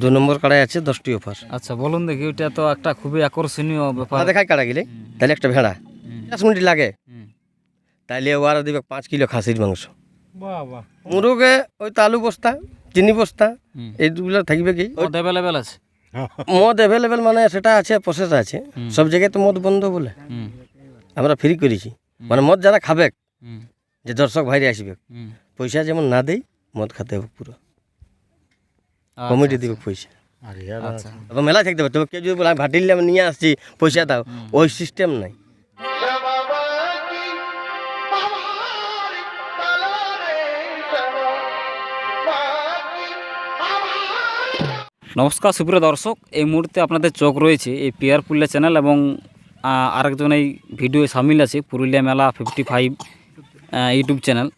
দু নম্বর কাড়াই আছে দশটি অফার আচ্ছা বলুন দেখি ওইটা তো একটা খুবই আকর্ষণীয় ব্যাপার। দেখাই কাড়া গেলে তাহলে একটা ভেড়া। দশ মিনিট লাগে। তাইলে ওরা দিবে পাঁচ কিলো খাসির মাংস। বাহ বাহ মুরগে ওই তো আলু বস্তা চিনি বস্তা এইগুলো থাকবে কি? ওই মদ অ্যাভেলেবেল আছে? মদ অ্যাভেলেবেল মানে সেটা আছে প্রসেস আছে। সব জায়গায় তো মদ বন্ধ বলে। আমরা ফ্রি করেছি। মানে মদ যারা খাবে যে দর্শক ভাইরে আসবে পয়সা যেমন না দেই মদ খাতে হবে পুরো। কমিটি দিবে পয়সা। আচ্ছা। মেলা থাকতে হবে তবে কেউ যদি বলে আমি ভাটিলে আমি নিয়ে আসছি পয়সা দাও ওই সিস্টেম নাই। নমস্কার সুপ্রিয় দর্শক এই মুহূর্তে আপনাদের চোখ রয়েছে এই পিয়ার পুরুলিয়া চ্যানেল এবং আরেকজন এই ভিডিও সামিল আছে পুরুলিয়া মেলা ফিফটি ফাইভ ইউটিউব চ্যানেল।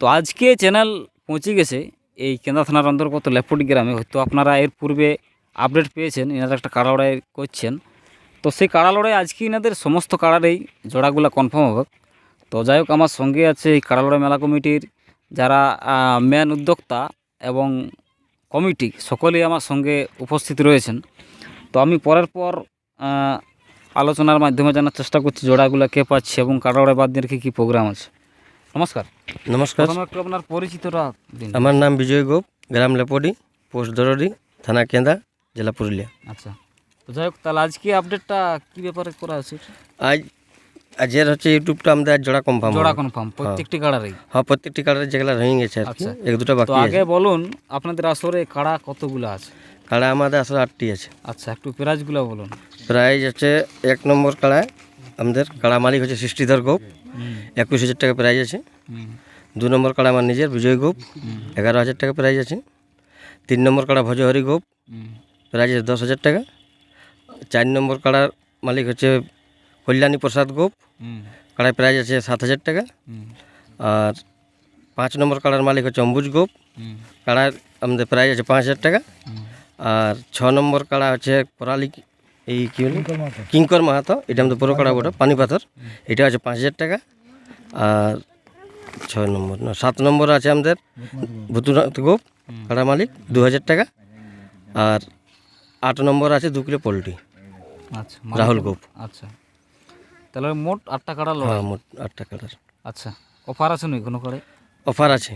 তো আজকে চ্যানেল পৌঁছে গেছে এই কেন্দ্রা থানার অন্তর্গত লেপটি গ্রামে হয়তো আপনারা এর পূর্বে আপডেট পেয়েছেন, এনারা একটা কাড়া লড়াই করছেন। তো সেই কাড়া লড়াই আজকে এনাদের সমস্ত কাড়ারেই জোড়াগুলো কনফার্ম হবে। তো যাই হোক, আমার সঙ্গে আছে এই কাড়া লড়াই মেলা কমিটির যারা মেন উদ্যোক্তা এবং কমিটি সকলেই আমার সঙ্গে উপস্থিত রয়েছেন। তো আমি পরের পর আলোচনার মাধ্যমে জানার চেষ্টা করছি জোড়াগুলো কে পাচ্ছে এবং কাটাওড়ে বাদ দিয়ে রেখে কী প্রোগ্রাম আছে। নমস্কার। নমস্কার। একটু আপনার পরিচিতরা দিন। আমার নাম বিজয় গোপ গ্রাম লেপডি পোস্ট দরডি থানা কেন্দা জেলা পুরুলিয়া। আচ্ছা। তো যাই হোক তাহলে আজকে আপডেটটা কী ব্যাপারে করা আছে আজ আজের হচ্ছে ইউটিউবটা আমাদের আজ জোড়া কনফার্ম জোড়া কনফার্ম প্রত্যেকটি কাড়ারেই হ্যাঁ প্রত্যেকটি কালার যেগুলো হয়ে গেছে আচ্ছা। এক দুটো বাকি আছে আগে বলুন আপনাদের আসরে কাড়া কতগুলো আছে? কাড়া আমাদের আসলে আটটি আছে। আচ্ছা একটু প্রাইজগুলো বলুন। প্রাইজ আছে এক নম্বর কাড়ায় আমাদের কাড়া মালিক হচ্ছে সৃষ্টিধর গোপ। একুশ হাজার টাকা প্রাইজ আছে। দু নম্বর কাড়া আমার নিজের বিজয় গোপ। এগারো হাজার টাকা প্রাইজ আছে। তিন নম্বর কাড়া ভজহরি গোপ। প্রাইজ আছে দশ হাজার টাকা। চার নম্বর কাড়ার মালিক হচ্ছে কল্যাণী প্রসাদ গোপ। কাড়ায় প্রাইজ আছে সাত হাজার টাকা। আর পাঁচ নম্বর কাড়ার মালিক হচ্ছে অম্বুজ গোপ। কাড়ার আমাদের প্রাইজ আছে পাঁচ হাজার টাকা। আর ছ নম্বর কাড়া হচ্ছে করালি এই কী বলে কিঙ্কর মাহাতো। এটা আমাদের পুরো কাড়া ওটা পানি পাথর। এটা হচ্ছে পাঁচ হাজার টাকা। আর ছয় নম্বর না সাত নম্বর আছে আমাদের ভুতুনাথ গোপ কাড়া মালিক দু হাজার টাকা। আর আট নম্বর আছে দু কিলো পোলট্রি আচ্ছা রাহুল গোপ। আচ্ছা। তাহলে মোট আটটা কাড়া হ্যাঁ মোট আটটা কাড়ার। আচ্ছা অফার আছে নাকি কোনো কাড়ে অফার আছে।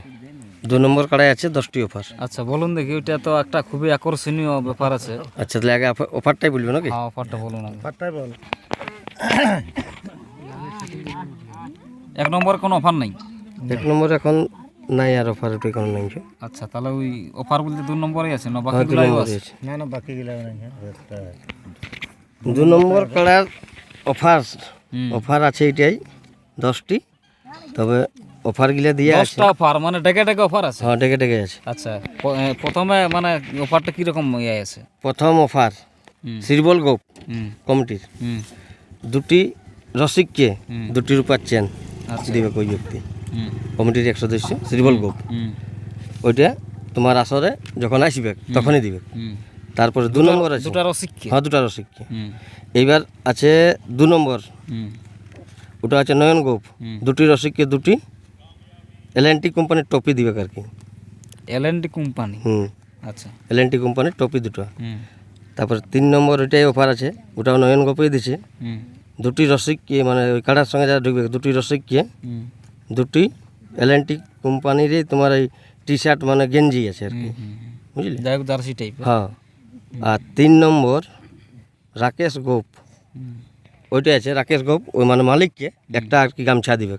দু নম্বর কাড়াই আছে দশটি অফার। আচ্ছা বলুন দেখি ওইটা তো একটা খুবই আকর্ষণীয় ব্যাপার আছে। আচ্ছা তাহলে আগে অফারটাই বলবে নাকি? হ্যাঁ অফারটা বলুন আগে। পাট্টাই বল। এক নম্বর কোনো অফার নাই? এক নম্বর এখন নাই আর অফার ওটা এখন নাই। আচ্ছা তাহলে ওই অফার বলতে দু নম্বরই আছে না বাকি দু বাকিগুলো নম্বরই আছে। আছে না না বাকি গেলে নাই দু নম্বর কাড়ার অফার অফার আছে এটাই দশটি। তবে অফারগুলো দিয়ে আছে দশটা অফার মানে ডেকে ডেকে অফার আছে? হ্যাঁ ডেকে ডেকে আছে আচ্ছা প্রথমে মানে অফারটা কীরকম ইয়ে আছে? প্রথম অফার হুম। শ্রীবল গোপ কমিটির। হুম। দুটি রসিককে। দুটি রূপার চেন আচ্ছা। দিবে ওই ব্যক্তি? হুম। কমিটির এক সদস্য শ্রীবল গোপ হুম। ওইটা তোমার আসরে যখন আসবে তখনই দিবে। হুম। তারপরে দু নম্বর আছে। দুটা রসিককে হ্যাঁ দুটা রসিককে হুম। এইবার আছে দু নম্বর। হুম। ওটা আছে নয়ন গোপ দুটি রসিককে দুটি এল এন টি কোম্পানির টপি দিবে আর কি এল এন ডি কোম্পানি হুম। আচ্ছা। এল এন টি কোম্পানির টপি দুটো হুম। তারপরে তিন নম্বর ওইটাই অফার আছে ওটাও নয়ন গোপই দিছে। হুম। দুটি রসিককে মানে ওই কাড়ার সঙ্গে যারা ঢুকবে দুটি রসিককে হুম। দুটি এল এন টি কোম্পানিরই তোমার এই টি শার্ট মানে গেঞ্জি আছে আর কি। বুঝলি? যাই হোক জার্সি টাইপের হ্যাঁ। আর তিন নম্বর রাকেশ গোপ। হুম। ওইটা আছে রাকেশ গোপ ওই মানে মালিককে একটা আর কি গামছা দিবে।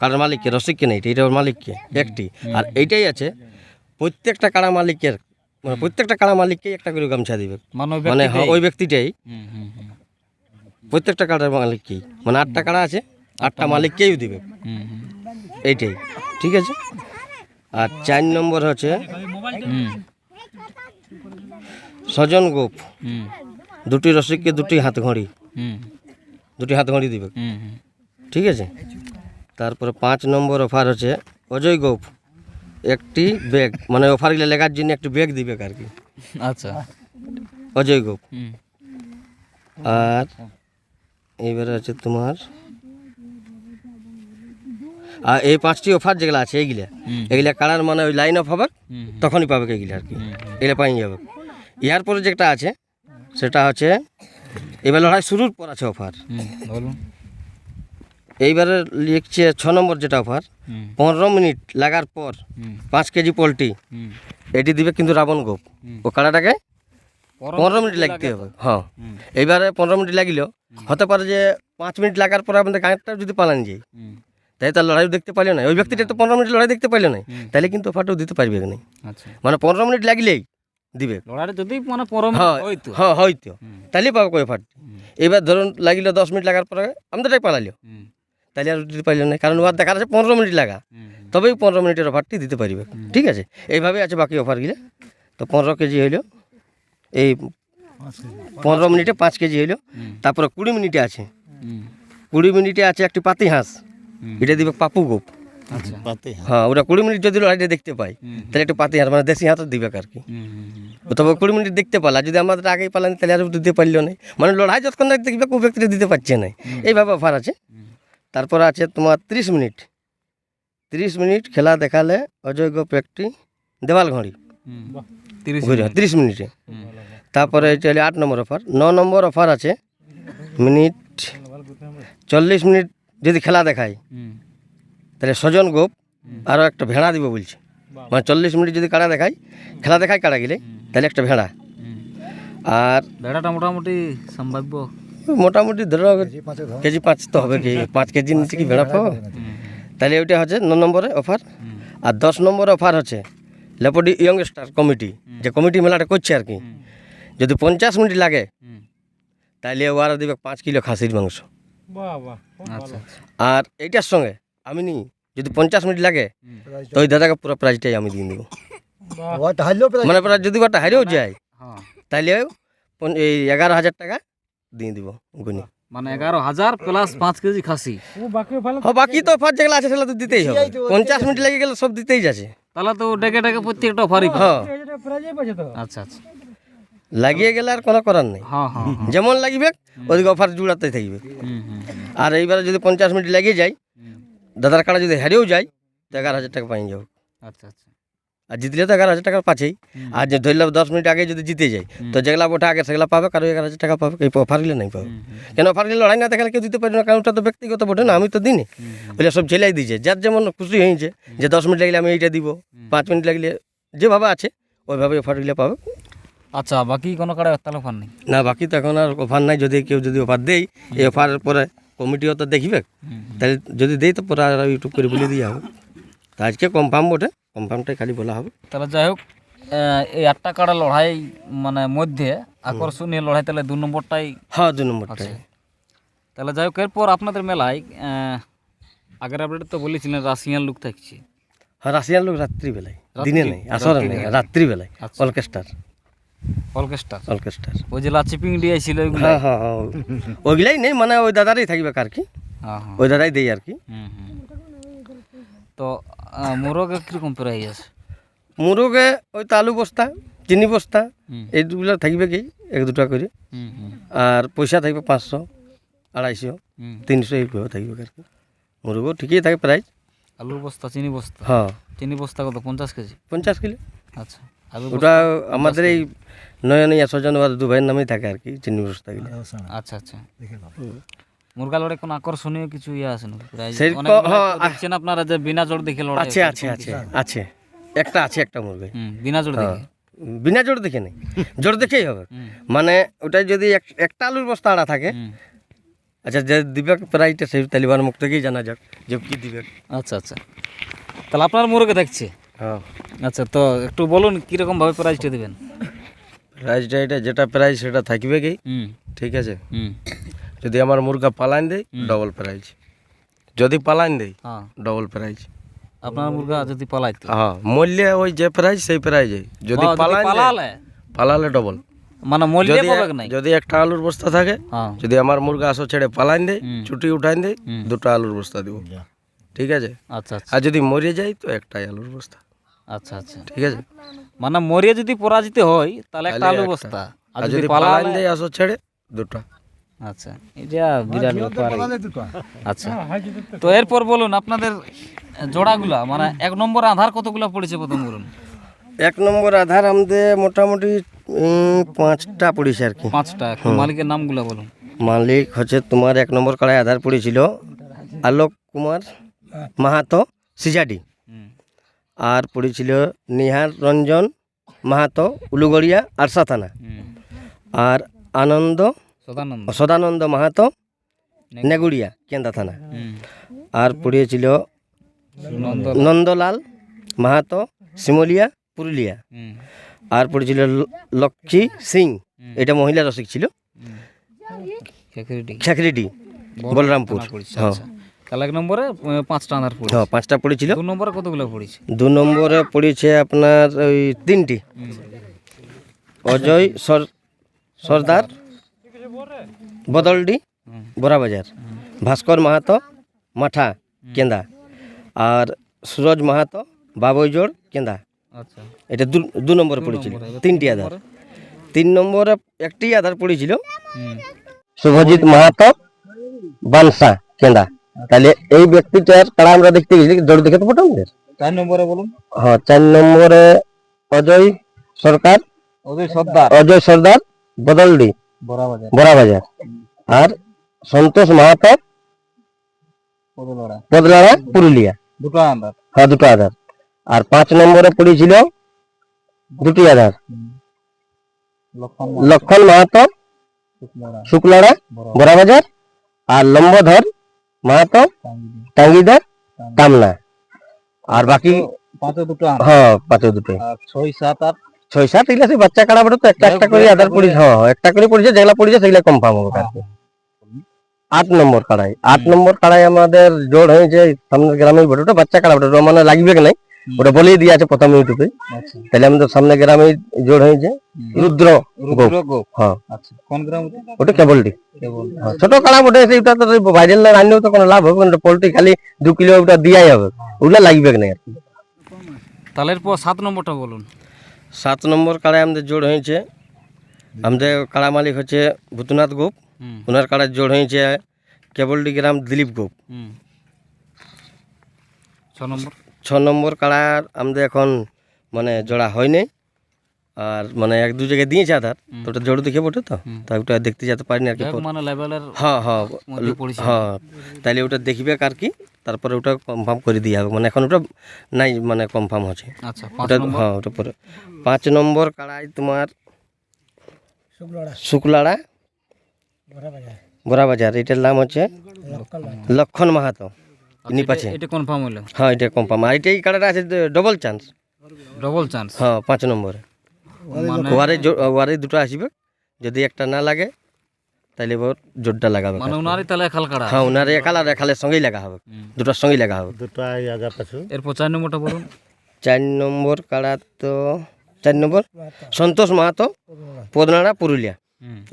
কাড়ার মালিককে রসিককে নেই এটা ওর মালিককে একটি আর এইটাই আছে প্রত্যেকটা কাড়া মালিকের মানে প্রত্যেকটা কাড়া মালিককে একটা করে গামছা দিবে। মানে ওই মানে ব্যক্তিটাই? প্রত্যেকটা কাড়ার মালিককেই। মানে আটটা কাড়া আছে আটটা মালিককেই দিবে। এইটাই ঠিক আছে? আর চার নম্বর হচ্ছে সজন গোপ। দুটি রসিককে দুটি হাত ঘড়ি দুটি হাত ঘড়ি দিবে ঠিক আছে? তারপরে পাঁচ নম্বর অফার হচ্ছে অজয় গোপ একটি ব্যাগ মানে অফারগুলো লেখার জন্য একটি ব্যাগ দিবে আর কি। আচ্ছা। অজয় গোপ আর এইবারে আছে তোমার আর এই পাঁচটি অফার যেগুলো আছে এইগুলা। এগুলা কালার মানে ওই লাইন অফ হবে তখনই পাবে এইগুলা আর কি। এগুলা পাই যাবে। ইয়ার পরে যেটা আছে সেটা হচ্ছে এবার লড়াই শুরুর পর আছে অফার বলুন। এইবারে লিখছে ছ নম্বর যেটা অফার পনেরো মিনিট লাগার পর পাঁচ কেজি পোলট্রি। এটি দিবে কিন্তু রাবণ গোপ। ও কাড়াটাকে পনেরো মিনিট লাগতে হবে। হ্যাঁ। এইবারে পনেরো মিনিট লাগিল। হতে পারে যে পাঁচ মিনিট লাগার পরে আমাদের গাঁটটা যদি পালান যায় তাই তার লড়াই দেখতে পাইলো না। ওই ব্যক্তিটা তো পনেরো মিনিট লড়াই দেখতে পাইলো না। তাহলে কিন্তু অফারটাও দিতে পারবে না আচ্ছা। মানে পনেরো মিনিট লাগলেই দিবে। লড়াইটা যদি মানে হ্যাঁ হ্যাঁ হয়তো। হুম। তাহলেই পাবে কই অফার এবার ধরুন লাগিল দশ মিনিট লাগার পরে আমাদেরটাই পালালো। তাহলে আর দিতে পারল না। কারণ ওর দেখা যাচ্ছে পনেরো মিনিট লাগা। তবেই পনেরো মিনিটের অফারটি দিতে পারবে। ঠিক আছে? এইভাবে আছে বাকি অফারগুলো তো পনেরো কেজি হইল। এই পনেরো মিনিটে পাঁচ কেজি হইল। তারপরে কুড়ি মিনিটে আছে। কুড়ি মিনিটে আছে একটি পাতি হাঁস। এটা দিবে পাপু গোপ। আচ্ছা। পাতে হ্যাঁ ওটা কুড়ি মিনিট যদি লড়াইটা দেখতে পাই তাহলে একটু পাতি হাঁস মানে দেশি হাঁস দিবে আর কি তবে কুড়ি মিনিট দেখতে পালা যদি আমাদের আগেই পালানি তাহলে আর দিতে পারল না। মানে লড়াই যতক্ষণ দেখবে কেউ ব্যক্তিটা দিতে পারছে না। এইভাবে অফার আছে। তারপর আছে তোমার ত্রিশ মিনিট। ত্রিশ মিনিট খেলা দেখালে অযোগ্য ব্যক্তি দেওয়াল ঘড়ি। তিরিশ ত্রিশ মিনিটে। তারপরে হলো আট নম্বর অফার। ন নম্বর অফার আছে। মিনিট চল্লিশ মিনিট যদি খেলা দেখায় তাহলে সজন গোপ আরও একটা ভেড়া দিব বলছে। মানে চল্লিশ মিনিট যদি কাড়া দেখায় খেলা দেখায় কাড়া গেলে তাহলে একটা ভেড়া। আর ভেড়াটা মোটামুটি সম্ভাব্য। মোটামুটি ধরো কেজি পাঁচ তো হবে কি? পাঁচ কেজি নিচে কি ভেড়া পাবো? তাহলে ওইটা হচ্ছে ন নম্বরে অফার আর দশ নম্বরে অফার হচ্ছে লেপডি ইয়ংস্টার কমিটি যে কমিটি মেলাটা করছে আর কি। যদি পঞ্চাশ মিনিট লাগে তাহলে ওরা দিবে পাঁচ কিলো খাসির মাংস। বাহ বাহ আচ্ছা আর এইটার সঙ্গে আমি নি যদি পঞ্চাশ মিনিট লাগে তো ওই দাদাকে পুরো প্রাইজটাই আমি দিয়ে দেবো। মানে প্রায় যদি ওটা হারেও যায় হ্যাঁ। তাহলে এই এগারো হাজার টাকা দিয়ে দিব গুনি। মানে এগারো হাজার প্লাস পাঁচ কেজি খাসি। ও বাকি হ্যাঁ বাকি তো অফার যেগুলো আছে সেগুলো তো দিতেই হবে। পঞ্চাশ মিনিট লেগে গেলে সব দিতেই যাচ্ছে। তাহলে তো ডেকে ডেকে প্রত্যেকটা অফারই হ্যাঁ আচ্ছা আচ্ছা। লাগিয়ে গেলে আর কোনো করার নেই। হ্যাঁ হ্যাঁ হ্যাঁ। যেমন লাগবে ওদিকে অফার জুড়াতে থাকবে। হুম হুম আর এইবারে যদি পঞ্চাশ মিনিট লাগিয়ে যায় দাদার কাটা যদি হারিয়েও যায় তো এগারো হাজার টাকা পাই যাব। আচ্ছা আচ্ছা। আর জিতলে তো এগারো হাজার টাকা পাচ্ছেই আর যে ধরলাম দশ মিনিট আগে যদি জিতে যায় তো যেগুলা ওটা আগে সেগুলা পাবে কারও এগারো হাজার টাকা পাবে এই অফারগুলো নাই পাবে। কেন অফারগুলো লড়াই না দেখালে কেউ দিতে পারবে না কারণ ওটা তো ব্যক্তিগত বটে না আমি তো দিনে। বলে সব ছেলেই দিয়েছে যার যেমন খুশি হয়েছে যে দশ মিনিট লাগলে আমি এইটা দিব পাঁচ মিনিট লাগলে যেভাবে আছে ওইভাবে অফারগুলো পাবে। আচ্ছা বাকি কোনো কাড়ে তাহলে অফার নেই? না বাকি তো এখন আর অফার নাই যদি কেউ যদি অফার দেয় এই অফারের পরে কমিটিও তো দেখবে। তাহলে যদি দেই তো পরে আর ইউটিউব করে বলে দিয়ে হবে। তা আজকে কনফার্ম বটে কনফার্মটাই খালি বলা হবে। তাহলে যাই হোক এই আটটা কাড়া লড়াই মানে মধ্যে আকর্ষণীয় লড়াই তাহলে দু নম্বরটাই হ্যাঁ দু নম্বরটাই। তাহলে যাই হোক এরপর আপনাদের মেলায় আগের আপডেট তো বলেছিলেন রাশিয়ান লুক থাকছে। হ্যাঁ রাশিয়ান লোক রাত্রিবেলায় দিনে নেই আসরে নেই রাত্রিবেলায় আচ্ছা। অর্কেস্ট্রার অর্কেস্ট্রা ওই যে লাচিপিং দিয়েছিল ওইগুলো হ্যাঁ হ্যাঁ হ্যাঁ ওইগুলাই নেই মানে ওই দাদারই থাকবে আর কি? হ্যাঁ হ্যাঁ। ওই দাদাই দেই আর কি। তো মোরগ কীরকম প্রাইস আছে? মুরগে ওই তো আলু বস্তা চিনি বস্তা হুম। এইগুলো থাকবে কি? এক দুটা করে। আর পয়সা থাকবে পাঁচশো আড়াইশো তিনশো এইভাবে থাকবে আর কি। মুরগও ঠিকই থাকে প্রাইস। আলুর বস্তা চিনি বস্তা? হ্যাঁ। চিনি বস্তা কত? পঞ্চাশ কেজি? পঞ্চাশ কিলো আচ্ছা ওটা আমাদের এই নয়নিয়া স্বজন ওর দু ভাইয়ের নামেই থাকে আর কি চিনি বস্তাগুলো। আচ্ছা আচ্ছা। মুরগা লড়াই কোনো আকর্ষণীয় কিছু ইয়ে আছে প্রাইজ তো দেখছেন আপনারা যে বিনা জোর দেখে লড়াই আছে আছে আছে? আছে একটা আছে একটা মুরগি। বিনা জোর দেখে। বিনা জোর দেখে নেই। জোর দেখেই হবে। মানে ওটা যদি এক- একটা আলুর বস্তা আড়া থাকে আচ্ছা যে দিবে প্রাইসটা সেই তালিবান মুখ থেকেই জানা যাক যে কি দিবে আচ্ছা আচ্ছা। তাহলে আপনার মুরগে দেখছে? হ্যাঁ আচ্ছা তো একটু বলুন কীরকম ভাবে প্রাইজটা দেবেন? প্রাইসটা এটা যেটা প্রাইস সেটা থাকবে কি? ঠিক আছে? হুম। যদি আমার মুরগা পালান দেয় ডবল প্রাইস যদি পালান দেয় হ্যাঁ। ডবল প্রাইস আপনার মুরগা যদি পালাইতো? হ্যাঁ মূল্যে ওই যে প্রাইস সেই প্রাইস যদি বা যদি পালান দেয়, পালালে? পালালে ডবল মানে মূল্য যদি পাবে নাই? যদি একটা আলুর বস্তা থাকে হ্যাঁ। যদি আমার মুরগা আসো ছেড়ে পালান দেয় হুম। ছুটি উঠান দেয় হুম। দুটো আলুর বস্তা দিব। ঠিক আছে? আচ্ছা আচ্ছা। আর যদি মরে যায় তো একটাই আলুর বস্তা। আচ্ছা আচ্ছা। ঠিক আছে? মানে মরিয়া যদি পরাজিত হয় তাহলে একটা আলু বস্তা। আর আর যদি যদি পালান পালালে দেয় আসো ছেড়ে দুটো। আচ্ছা এটা বিরাট ব্যাপার আচ্ছা তো এরপর বলুন আপনাদের জোড়াগুলা মানে এক নম্বর আধার কতগুলা পড়েছে প্রথম বলুন? এক নম্বর আধার আমাদের মোটামুটি পাঁচটা পড়েছে আর কি। পাঁচটা মালিকের নামগুলো বলুন। মালিক হচ্ছে তোমার এক নম্বর কাড়ায় আধার পড়েছিল আলোক কুমার মাহাতো সিজাডি। আর পড়েছিল নিহার রঞ্জন মাহাতো উলুগড়িয়া আরসা থানা। আর আনন্দ সদানন্দ। মাহাতো নেগুড়িয়া। কেন্দা থানা। আর পড়িয়েছিল নন্দ নন্দলাল মাহাতো শিমলিয়া পুরুলিয়া। আর পড়েছিল লক্ষ্মী সিং। এটা মহিলা রসিক ছিল। খেকরিডি বলরামপুর। হ্যাঁ। তাহলে এক নম্বরে পাঁচটা আধার পড়েছে। হ্যাঁ পাঁচটা পড়েছিল। দু নম্বরে কতগুলো পড়েছে? দু নম্বরে পড়েছে আপনার ওই তিনটি। অজয় সর সর্দার বদলডি বড়াবাজার। ভাস্কর মাহাতো মাঠা কেন্দা। আর সুরজ মাহাতো বাবুইজোড় কেন্দা। আচ্ছা। এটা দু দু নম্বরে পড়েছিল তিনটি আধার। তিন নম্বরে একটি আধার পড়েছিল। শুভজিৎ মাহাতো বানসা কেন্দা। তাহলে এই ব্যক্তিটার তারা আমরা দেখতে গেছি জোর দেখে তো ফটো আমাদের। চার নম্বরে বলুন। হ্যাঁ চার নম্বরে অজয় সরকার অজয় সর্দার। অজয় সর্দার বদলডি। বরাবাজার বড়াবাজার। আর সন্তোষ মাহাতো? পদলড়া পদলাড়া পুরুলিয়া। দুটো আধার। হ্যাঁ দুটো আধার। আর পাঁচ নম্বরে পড়েছিল দুটি আধার। লক্ষণ মাহাতো। শুক্লাড়া বড়াবাজার। আর লম্বধর মাহাতো টাঙ্গিদা। টামনা। আর বাকি পাঁচে দুটো হ্যাঁ পাঁচে দুটো। ছয় সাত আট ছয় সাত এগুলা সেই বাচ্চা কাড়া বড় তো একটা একটা করে আধার পড়েছে হ্যাঁ একটা করে পড়েছে যেগুলা পড়েছে সেগুলা কনফার্ম হবে আট নম্বর কাড়াই আট নম্বর কাড়াই আমাদের জোর হয়েছে সামনের গ্রামের বটে ওটা বাচ্চা কাড়া বটে ওটা মানে লাগবে কি নাই? ওটা বলেই দিয়ে আছে প্রথম ইউটিউবে। আচ্ছা। তাহলে আমাদের সামনে গ্রামে জোর হয়েছে রুদ্র হ্যাঁ। আচ্ছা কোন গ্রাম ওটা? কেবলটি কেবল হ্যাঁ, ছোট কাড়া বটে সেইটা তো ভাইরাল না রান্নেও তো কোনো লাভ হবে না পোল্ট্রি খালি দু কিলো ওটা দিয়াই হবে। ওগুলা লাগবে কি নাই আর কি? তাহলে সাত নম্বরটা বলুন। সাত নম্বর কাড়ায় আমাদের জোর হয়েছে। আমাদের কাড়া মালিক হচ্ছে ভূতনাথ গোপ। ওনার কাড়ার জোর হয়েছে কেবলডি গ্রাম দিলীপ গোপ। ছ নম্বর। ছ নম্বর কাড়ার আমাদের এখন মানে জোড়া হয়নি। আর মানে এক দু জায়গায় দিয়েছে আধার। তো ওটা জোর দেখে বটে তো? তা ওটা দেখতে যেতে পারিনি আর কি মানে হ্যাঁ হ্যাঁ হ্যাঁ তাইলে ওটা দেখবে আর কি? তারপরে ওটা কনফার্ম করে দিয়ে হবে। মানে এখন ওটা নাই মানে কনফার্ম হচ্ছে। আচ্ছা পাঁচ ওটা নম্বর? হ্যাঁ ওটা পরে। পাঁচ নম্বর কাড়াই তোমার শুক্লাড়া বড়াবাজার। এটার নাম হচ্ছে লক্ষণ মাহাতো। ইনি পাচ্ছে। এটা কনফার্ম হলো? হ্যাঁ এটা কনফার্ম আর এটা এই কার্ডটা আছে ডবল চান্স ডবল চান্স হ্যাঁ পাঁচ নম্বরে। মানে ওয়ারে জো- ওয়ারে দুটো আসবে। যদি একটা না লাগে তাহলে এবার জোরটা লাগাবে মানে ওনারই তাহলে খাল কাড়া হ্যাঁ ওনারে একাল আর একালের সঙ্গেই লাগা হবে। দুটোর সঙ্গেই লাগা হবে। এরপর চার নম্বরটা বলুন। চার নম্বর কাড়া তো চার নম্বর? সন্তোষ মাহাতো পদনাড়া পুরুলিয়া।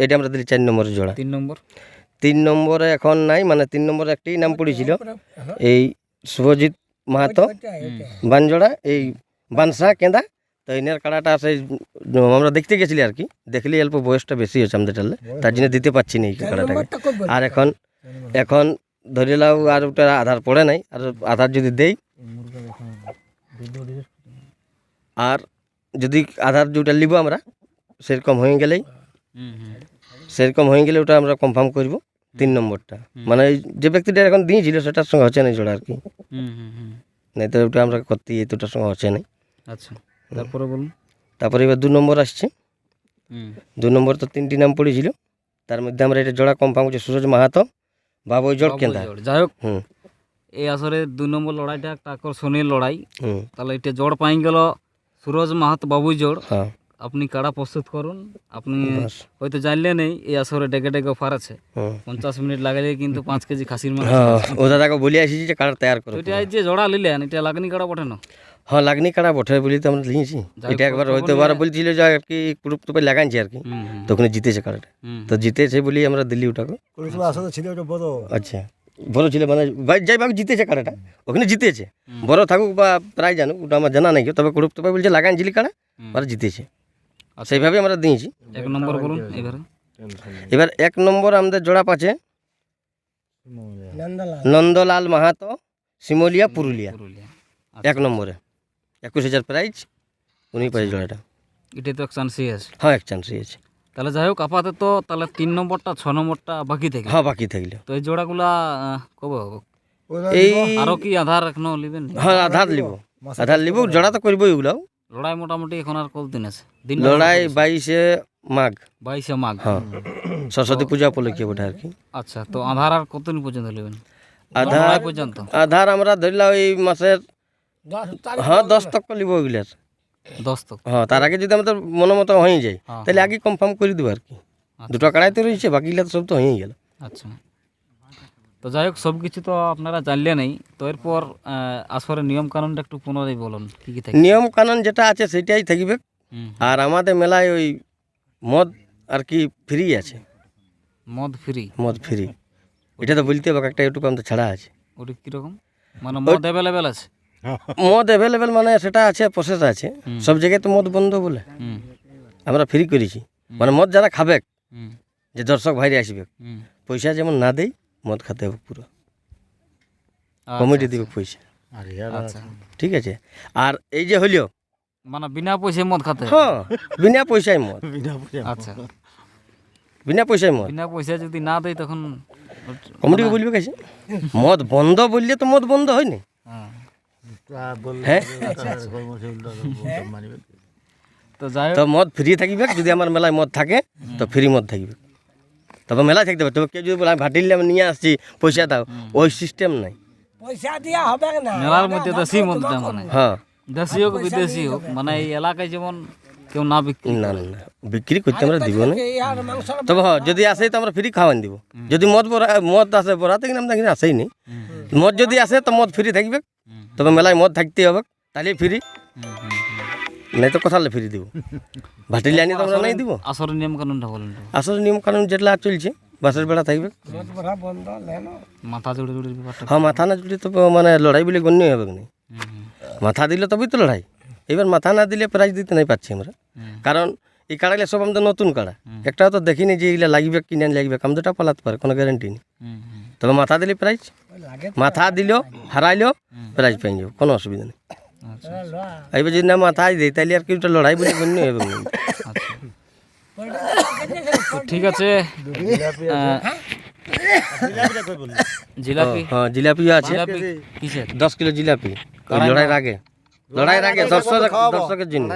এটা আমরা দিলি চার নম্বরের জোড়া। তিন নম্বর? তিন নম্বরে এখন নাই মানে তিন নম্বরে একটি নাম পড়েছিল। এই শুভজিৎ মাহাতো বানজোড়া এই বানসা কেন্দা তো এনার কাড়াটা সেই আমরা দেখতে গেছিলি আর কি। দেখলি অল্প বয়সটা বেশি হয়েছে আমাদের টালে তার জন্য দিতে পারছি না এই কাড়াটাকে। আর এখন এখন ধরে লাও আর ওটা আধার পড়ে নাই। আর আধার যদি দেই আর যদি আধার যেটা নিব আমরা সেরকম হয়ে গেলেই হুম হুম। সেরকম হয়ে গেলে ওটা আমরা কনফার্ম করব তিন নম্বরটা। মানে এই যে ব্যক্তিটা এখন দিয়েছিল সেটার সঙ্গে হচ্ছে না জোড়া আর কি। হুম হুম হুম। নাই তো ওটা আমরা করতে দুটার সঙ্গে হচ্ছে না। আচ্ছা। তারপরে বলুন। তারপরে এবার দু নম্বর আসছে। দু নম্বর তো তিনটি নাম পড়েছিল। তার মধ্যে আমরা এটা জোড়া কনফার্ম করছি সুরজ মাহাতো বাবুই জোড় কেন্দা যাই হোক হুম। এই আসরে দু নম্বর লড়াইটা একটা আকর্ষণীয় লড়াই। হুম। তাহলে এটা জোড় পাই গেল সুরজ মাহাত বাবুই জোড়। হ্যাঁ। আপনি কাড়া প্রস্তুত করুন আপনি হয়তো জানলেন এই এই আসরে ডেকে ডেকে অফার আছে। পঞ্চাশ মিনিট লাগালে কিন্তু পাঁচ কেজি খাসির মাংস হ্যাঁ ও দাদাকে বলে আসিছি যে কাড়া তৈয়ার করো। এটা এই যে জোড়া নিলেন এটা লাগনি কাড়া বটে না হ্যাঁ লাগনি কাড়া বটে বলি তো আমরা নিয়েছি এটা একবার হয়তো এবার বলছিল যে আর কি গ্রুপ টুপে লাগাইছি আর কি তো ওখানে জিতেছে কাড়াটা তো জিতেছে বলি আমরা দিল্লি ওটাকে ছিল ওটা বড় আচ্ছা বড় ছিল মানে ভাই যাই ভাগ জিতেছে কাড়াটা ওখানে জিতেছে বড় থাকুক বা প্রায় জানুক ওটা আমার জানা নাই তবে গ্রুপ টুপে বলছে লাগান জিলি কাড়া আর জিতেছে আর সেইভাবে আমরা দিয়েছি এক নম্বর বলুন এবারে এবার এক নম্বর আমাদের জোড়া পাচ্ছে নন্দলাল মাহাতো শিমলিয়া পুরুলিয়া এক নম্বরে একুশ হাজার প্রাইজ উনি পাইছে জোড়াটা এটাই তো এক চান্সই আছে হ্যাঁ এক চান্সই আছে তাহলে যাই হোক আপাতত তাহলে তিন নম্বরটা ছ নম্বরটা বাকি থেকে। হ্যাঁ বাকি থাকলে তো এই জোড়াগুলা কবে হবে এই আরও কি আধার এখনও নেবেন? হ্যাঁ আধার লিব আধার লিব জোড়া তো করব এগুলাও লড়াই মোটামুটি এখন আর কতদিন আছে? দিন লড়াই বাইশে মাঘ। বাইশে মাঘ। হ্যাঁ। সরস্বতী পূজা উপলক্ষে ওটা আর কি। আচ্ছা তো আধার আর কতদিন পর্যন্ত নেবেন? আধার পর্যন্ত। আধার আমরা ধরলাম এই মাসের হ্যাঁ দশ তক লিব ওইগুলার দশ তো হ্যাঁ তার আগে যদি আমাদের মনে মতো হয়ে যায় হ্যাঁ, তাহলে আগে কনফার্ম করে দেবো আর কি। দুটো কাড়াইতে রয়েছে বাকিগুলা তো সব তো হয়েই গেল। আচ্ছা। তো যাই হোক সব কিছু তো আপনারা জানলে নেই। তো এরপর আসরের নিয়ম কানুনটা একটু পুনরায় বলুন কি কি থাকে? নিয়ম কানুন যেটা আছে সেটাই থাকবে। আর আমাদের মেলায় ওই মদ আর কি ফ্রি আছে। মদ ফ্রি মদ ফ্রি এটা তো বলতে হবে একটা ইউটিউব তো ছাড়া আছে। ওটা কীরকম? মানে মদ অ্যাভেলেবেল আছে? মদ অ্যাভেলেবেল মানে সেটা আছে প্রসেস আছে। সব জায়গায় তো মদ বন্ধ বলে। হুম। আমরা ফ্রি করেছি। মানে মদ যারা খাবে যে দর্শক ভাইরে আসবে পয়সা যেমন না দেই মদ খাতে হবে পুরো। আচ্ছা, কমিটি দিবে পয়সা। আচ্ছা। ঠিক আছে। আর এই যে হলিও মানে বিনা পয়সায় মদ খাতে? হয়? বিনা পয়সায় মদ। আচ্ছা। বিনা পয়সায় মদ। বিনা পয়সা যদি না দেয় তখন কমিটিকে বলবে কাছে মদ বন্ধ বললে তো মদ বন্ধ হয়নি হ্যাঁ। হ্যাঁ তো হোক। তো মদ ফ্রি থাকবে যদি আমার মেলায় মদ থাকে তো ফ্রি মদ থাকবে। তবে মেলায় থাকতে হবে তবে কেউ যদি বলে আমি ভাটিলে আমি নিয়ে আসছি পয়সা দাও। ওই সিস্টেম নাই। মেলার মধ্যে দেশি মদটা মানে। হ্যাঁ। দেশি হোক বিদেশি হোক মানে এই এলাকায় যেমন কেউ না বিক্রি না না না। বিক্রি করতে আমরা দিব না। তবে হ্যাঁ যদি আসে তো আমরা ফ্রি খাওয়ান দিব। যদি মদ বড়া মদ আসে বড়াতে কিন্তু আমরা আসেই নি মদ যদি আসে তো মদ ফ্রি থাকবে। তবে মেলায় মদ থাকতে হবে তাহলে ফ্রি। নাই তো কোথালে ফ্রি দিব। ভাটিলে আনি তো আমরা নাই দিব। আসরের নিয়ম কানুনটা বলেন তো। আসলে নিয়ম কানুন যেটা চলছে বাসের বেড়া থাকবে। মাথা জুড়ে জুড়ে হ্যাঁ মাথা না জুড়ে তো মানে লড়াই বলে গণ্য হবে না। মাথা দিলে তবেই তো লড়াই। এবার মাথা না দিলে প্রাইজ দিতে নাই পাচ্ছি আমরা। কারণ এই কাড়াগুলো সব আমাদের নতুন কাড়া। একটাও তো দেখিনি যে এগুলো লাগবে কি না লাগবে আমাদেরটা পালাতে পারে কোনো গ্যারেন্টি নেই। তবে মাথা দিলে প্রাইজ মাথা দিলেও হারাইলেও প্রাইজ পেয়ে যাব কোনো অসুবিধা নেই। আচ্ছা এবার যদি না মাথায় দিই তাহলে আর কেউটা লড়াই বলে গণ্য হবে? আচ্ছা। ঠিক আছে। জিলাপি হ্যাঁ? জিলাপিও আছে। দশ কিলো জিলাপি। লড়াইয়ের আগে। লড়াইয়ের আগে দর্শক দর্শকের জন্য।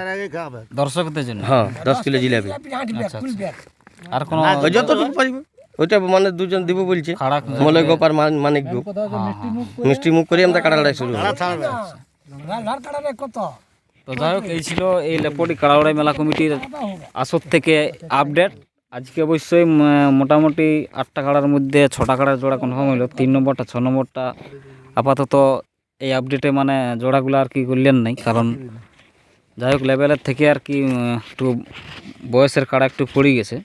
দর্শকদের জন্য? হ্যাঁ দশ কিলো জিলাপি। আচ্ছা আচ্ছা। আর কোনো যতটুকু পারিব। ওইটা মানে দুজন দিব বলছে। মলয় গোপার মানিক গো। মিষ্টি মুখ করে আমরা কাটা লড়াই শুরু হবে। তো যাই হোক এই ছিল এই লেপটি কাড়াউড়াই মেলা কমিটির আসর থেকে আপডেট আজকে অবশ্যই মোটামুটি আটটা কাড়ার মধ্যে ছটা কাড়ার জোড়া কনফার্ম হইল। তিন নম্বরটা ছ নম্বরটা আপাতত এই আপডেটে মানে জোড়াগুলো আর কি করলেন নাই। কারণ যাই হোক লেভেলের থেকে আর কি একটু বয়সের কাড়া একটু পড়ে গেছে।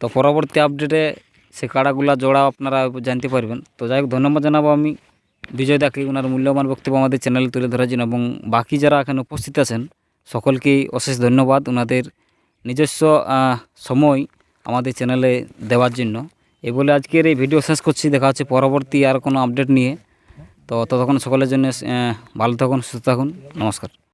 তো পরবর্তী আপডেটে সে কাড়াগুলা জোড়া আপনারা জানতে পারবেন। তো যাই হোক, ধন্যবাদ জানাব আমি। বিজয় দাকে ওনার মূল্যবান বক্তব্য আমাদের চ্যানেলে তুলে ধরার জন্য এবং বাকি যারা এখানে উপস্থিত আছেন, সকলকেই অশেষ ধন্যবাদ ওনাদের নিজস্ব সময় আমাদের চ্যানেলে দেওয়ার জন্য। এই বলে আজকের এই ভিডিও শেষ করছি। দেখা হচ্ছে পরবর্তী আর কোনো আপডেট নিয়ে। তো ততক্ষণ সকলের জন্য ভালো থাকুন, সুস্থ থাকুন। নমস্কার।